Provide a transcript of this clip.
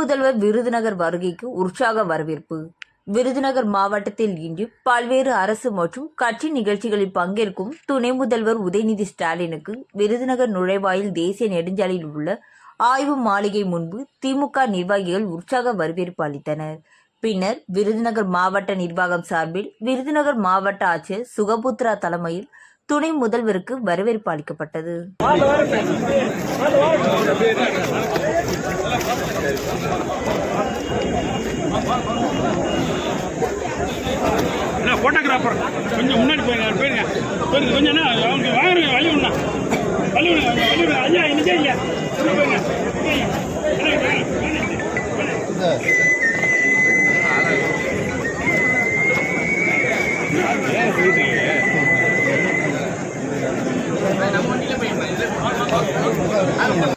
முதல்வர் விருதுநகர் வருகைக்கு உற்சாக வரவேற்பு. விருதுநகர் மாவட்டத்தில் இன்று பல்வேறு அரசு மற்றும் கட்சி நிகழ்ச்சிகளில் பங்கேற்கும் துணை முதல்வர் உதயநிதி ஸ்டாலினுக்கு விருதுநகர் நுழைவாயில் தேசிய நெடுஞ்சாலையில் உள்ள ஆய்வு மாளிகை முன்பு திமுக நிர்வாகிகள் உற்சாக வரவேற்பு அளித்தனர். பின்னர் விருதுநகர் மாவட்ட நிர்வாகம் சார்பில் விருதுநகர் மாவட்ட ஆட்சியர் சுகபுத்ரா தலைமையில் துணை முதல்வருக்கு வரவேற்பு அளிக்கப்பட்டது. ஃபோட்டோகிராஃபர் கொஞ்சம் முன்னாடி போயிருங்க போயிருங்க. போயிருங்க கொஞ்சம் என்ன அவங்க வாங்குறீங்க வழி விடணும் வழி விடுங்க வழி விடுங்க ஐயா இன்னைக்கே ஐயா உள்ள போயிருங்க. இங்க.